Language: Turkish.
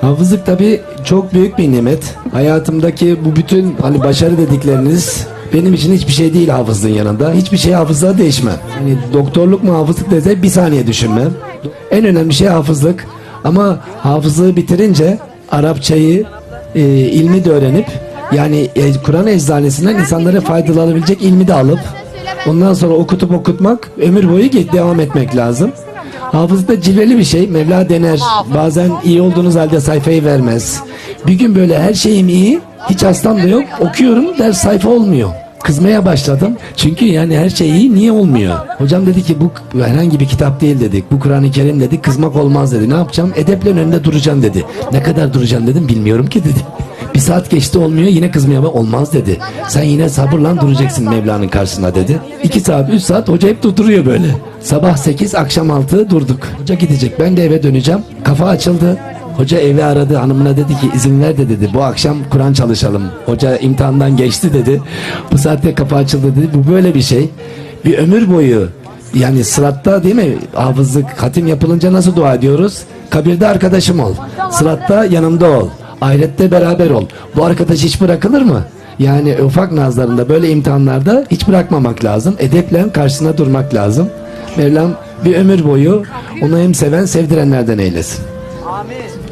Hafızlık tabii çok büyük bir nimet. Hayatımdaki bu bütün hani başarı dedikleriniz benim için hiçbir şey değil hafızlığın yanında. Hiçbir şey hafızlığa değişmem. Yani doktorluk mu hafızlık dese bir saniye düşünmem. En önemli şey hafızlık. Ama hafızlığı bitirince Arapçayı, e, ilmi de öğrenip yani e, Kur'an eczanesinden insanlara faydalanabilecek ilmi de alıp ondan sonra okutup okutmak ömür boyu devam etmek lazım. Hafızlık da cilveli bir şey. Mevla dener. Bazen iyi olduğunuz halde sayfayı vermez. Bir gün böyle her şeyim iyi. Hiç hastam da yok. Okuyorum ders sayfa olmuyor. Kızmaya başladım. Çünkü yani her şey iyi niye olmuyor? Hocam dedi ki bu herhangi bir kitap değil dedik. Bu Kur'an-ı Kerim dedi. Kızmak olmaz dedi. Ne yapacağım? Edeple önünde duracaksın dedi. Ne kadar duracaksın dedim. Bilmiyorum ki dedi. Bir saat geçti olmuyor yine kızmaya bak olmaz dedi. Sen yine sabırla duracaksın Mevla'nın karşısında dedi. 2 saat 3 saat hoca hep durduruyor böyle. Sabah 8 akşam 6 durduk. Hoca gidecek ben de eve döneceğim. Kafa açıldı. Hoca evi aradı hanımına dedi ki izin ver de dedi bu akşam Kur'an çalışalım. Hoca imtihandan geçti dedi. Bu saatte kafa açıldı dedi. Bu böyle bir şey. Bir ömür boyu yani sıratta değil mi hafızlık hatim yapılınca nasıl dua ediyoruz? Kabirde arkadaşım ol. Sıratta yanımda ol. Ahirette beraber ol. Bu arkadaş hiç bırakılır mı? Yani ufak nazlarında böyle imtihanlarda hiç bırakmamak lazım. Edeple karşısına durmak lazım. Mevlam bir ömür boyu onu hem seven sevdirenlerden eylesin. Amin.